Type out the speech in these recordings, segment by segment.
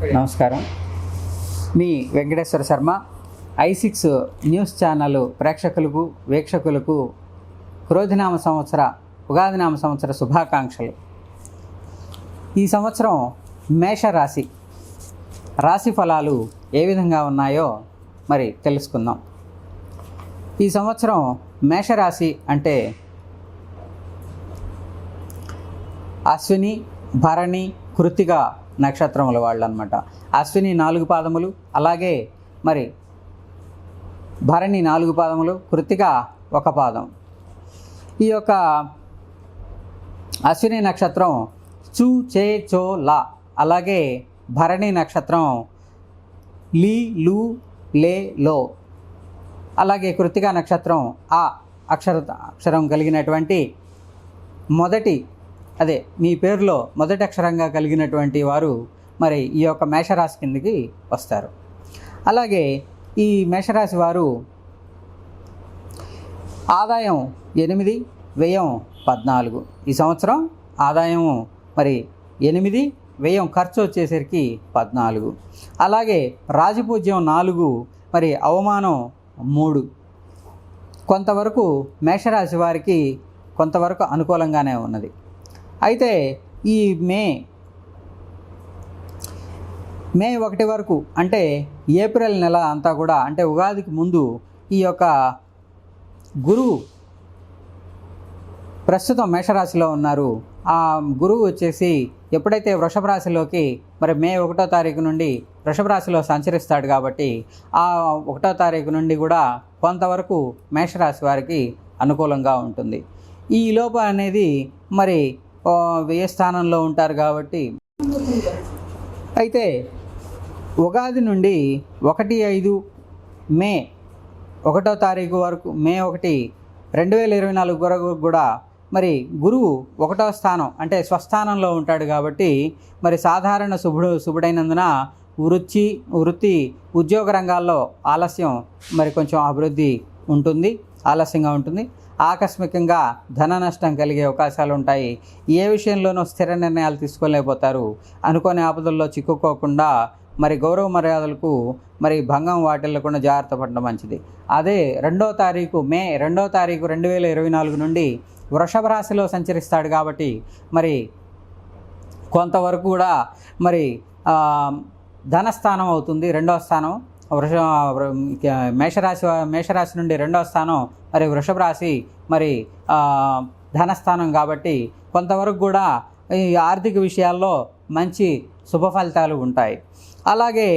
నమస్కారం. మీ Venkateswara Sharma I six news channel ప్రేక్షకులకు వీక్షకులకు క్రోధినామ సంవత్సర ఉగాదినామ సంవత్సర శుభాకాంక్షలు. ఈ సంవత్సరం మేషరాశి. రాశి ఫలాలు ఏ విధంగా ఉన్నాయో మరి తెలుసుకుందాం. ఈ సంవత్సరం మేషరాశి అంటే అశ్విని భరణి కృతిగా నక్షత్రముల వాళ్ళు అనమాట అశ్విని నాలుగు పాదములు అలాగే మరి భరణి నాలుగు పాదములు కృతిక ఒక పాదం. ఈ యొక్క అశ్విని నక్షత్రం చు చే చో లా అలాగే భరణి నక్షత్రం లీ లు లే లో అలాగే కృతిక నక్షత్రం ఆ అక్షర అక్షరం కలిగినటువంటి మొదటి అదే మీ పేరులో మొదటి అక్షరంగా కలిగినటువంటి వారు మరి ఈ యొక్క మేషరాశి కిందకి వస్తారు. అలాగే ఈ మేషరాశి వారు ఆదాయం ఎనిమిది వ్యయం పద్నాలుగు. ఈ సంవత్సరం ఆదాయం మరి ఎనిమిది వ్యయం ఖర్చు వచ్చేసరికి పద్నాలుగు. అలాగే రాజపూజ్యం నాలుగు మరి అవమానం మూడు. కొంతవరకు మేషరాశి వారికి కొంతవరకు అనుకూలంగానే ఉన్నది. అయితే ఈ మే మే ఒకటి వరకు అంటే ఏప్రిల్ నెల అంతా కూడా అంటే ఉగాదికి ముందు ఈ యొక్క గురువు ప్రస్తుతం మేషరాశిలో ఉన్నారు. ఆ గురువు వచ్చేసి ఎప్పుడైతే వృషభ రాశిలోకి మరి మే ఒకటో తారీఖు నుండి వృషభ రాశిలో సంచరిస్తాడు కాబట్టి ఆ ఒకటో తారీఖు నుండి కూడా కొంతవరకు మేషరాశి వారికి అనుకూలంగా ఉంటుంది. ఈ లోప అనేది మరి వ్యయ స్థానంలో ఉంటారు కాబట్టి. అయితే ఉగాది నుండి ఒకటి ఐదు మే ఒకటో తారీఖు వరకు మే ఒకటి రెండు వేల ఇరవై నాలుగు వరకు కూడా మరి గురువు ఒకటో స్థానం అంటే స్వస్థానంలో ఉంటాడు కాబట్టి మరి సాధారణ శుభుడు శుభుడైనందున వృత్తి వృత్తి ఉద్యోగ రంగాల్లో ఆలస్యం మరి కొంచెం అభివృద్ధి ఉంటుంది ఆలస్యంగా ఉంటుంది. ఆకస్మికంగా ధన నష్టం కలిగే అవకాశాలు ఉంటాయి. ఏ విషయంలోనూ స్థిర నిర్ణయాలు తీసుకోలేకపోతారు. అనుకోని ఆపదల్లో చిక్కుకోకుండా మరి గౌరవ మర్యాదలకు మరి భంగం వాటిల్లకుండా జాగ్రత్త పడడం మంచిది. అదే రెండో తారీఖు మే రెండో తారీఖు రెండు వేల ఇరవై నాలుగు నుండి వృషభ రాశిలో సంచరిస్తాడు కాబట్టి మరి కొంతవరకు కూడా మరి ధనస్థానం అవుతుంది రెండవ స్థానం. వృష వృ- మేషరాశి మేషరాశి నుండి రెండవ స్థానం మరి వృషభ రాశి మరి ధనస్థానం కాబట్టి కొంతవరకు కూడా ఈ ఆర్థిక విషయాల్లో మంచి శుభ ఫలితాలు ఉంటాయి. అలాగే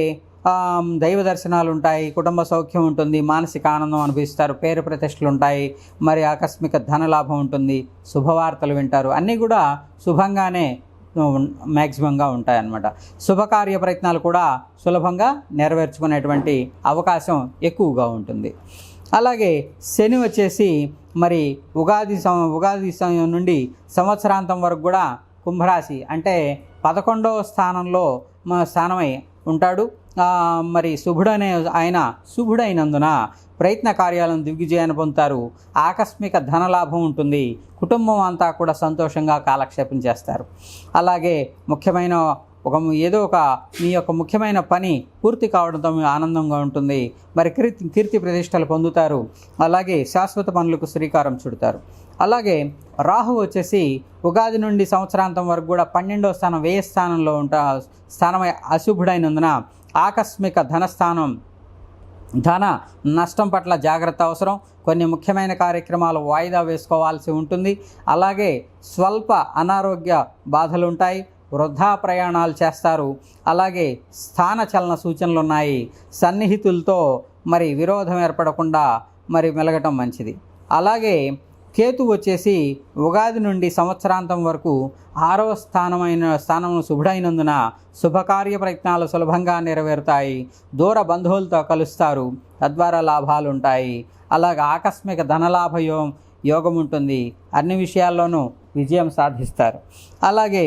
దైవ దర్శనాలు ఉంటాయి కుటుంబ సౌఖ్యం ఉంటుంది మానసిక ఆనందం అనిపిస్తారు పేరు ప్రతిష్టలు ఉంటాయి మరి ఆకస్మిక ధన లాభం ఉంటుంది శుభవార్తలు వింటారు అన్నీ కూడా శుభంగానే మ్యాక్సిమంగా ఉంటాయన్నమాట. శుభకార్య ప్రయత్నాలు కూడా సులభంగా నెరవేర్చుకునేటువంటి అవకాశం ఎక్కువగా ఉంటుంది. అలాగే శని వచ్చేసి మరి ఉగాది సమ ఉగాది సమయం నుండి సంవత్సరాంతం వరకు కూడా కుంభరాశి అంటే పదకొండవ స్థానంలో మా స్థానమై ఉంటాడు. మరి శుభుడనే ఆయన శుభుడైనందున ప్రయత్న కార్యాలను దిగ్విజయాన్ని పొందుతారు. ఆకస్మిక ధనలాభం ఉంటుంది. కుటుంబం అంతా కూడా సంతోషంగా కాలక్షేపం చేస్తారు. అలాగే ముఖ్యమైన ఒక ఏదో ఒక మీ యొక్క ముఖ్యమైన పని పూర్తి కావడంతో మీ ఆనందంగా ఉంటుంది. మరి కీర్తి కీర్తి ప్రతిష్టలు పొందుతారు. అలాగే శాశ్వత పనులకు శ్రీకారం చుడతారు. అలాగే రాహు వచ్చేసి ఉగాది నుండి సంవత్సరాంతం వరకు కూడా పన్నెండవ స్థానం వ్యయ స్థానంలో ఉంటా స్థానమై అశుభుడైనందున ఆకస్మిక ధనస్థానం ధన నష్టం పట్ల జాగ్రత్త అవసరం. కొన్ని ముఖ్యమైన కార్యక్రమాలు వాయిదా వేసుకోవాల్సి ఉంటుంది. అలాగే స్వల్ప అనారోగ్య బాధలు ఉంటాయి. వృద్ధా ప్రయాణాలు చేస్తారు. అలాగే స్థాన చలన సూచనలు ఉన్నాయి. సన్నిహితులతో మరి విరోధం ఏర్పడకుండా మరి మెలగటం మంచిది. అలాగే కేతు వచ్చేసి ఉగాది నుండి సంవత్సరాంతం వరకు ఆరవ స్థానమైన స్థానం శుభుడైనందున శుభకార్య ప్రయత్నాలు సులభంగా నెరవేరుతాయి. దూర బంధువులతో కలుస్తారు. తద్వారా లాభాలు ఉంటాయి అలాగే ఆకస్మిక ధనలాభ యో యోగం ఉంటుంది అన్ని విషయాల్లోనూ విజయం సాధిస్తారు. అలాగే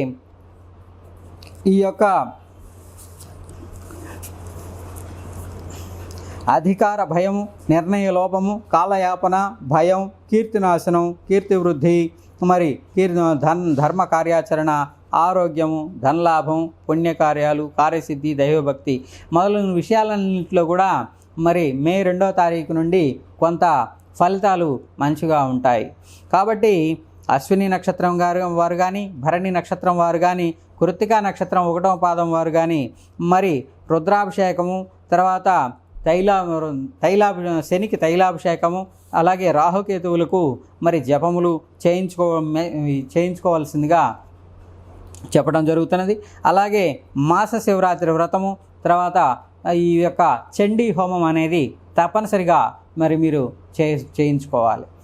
ఈ యొక్క అధికార భయము నిర్ణయ లోపము కాలయాపన భయం కీర్తినాశనం కీర్తి వృద్ధి మరి కీర్ ధన్ ధర్మ కార్యాచరణ ఆరోగ్యము ధనలాభం పుణ్యకార్యాలు కార్యసిద్ధి దైవభక్తి మొదలైన విషయాలన్నింటిలో కూడా మరి మే రెండో తారీఖు నుండి కొంత ఫలితాలు మంచిగా ఉంటాయి. కాబట్టి అశ్విని నక్షత్రం గారు వారు కానీ భరణి నక్షత్రం వారు కానీ కృత్తికా నక్షత్రం ఒకటవ పాదం వారు కానీ మరి రుద్రాభిషేకము తర్వాత తైలా తైలాభి శనికి తైలాభిషేకము అలాగే రాహుకేతువులకు మరి జపములు చేయించుకో చేయించుకోవాల్సిందిగా చెప్పడం జరుగుతున్నది. అలాగే మాస శివరాత్రి వ్రతము తర్వాత ఈ యొక్క చండీ హోమం అనేది తప్పనిసరిగా మరి మీరు చే చేయించుకోవాలి.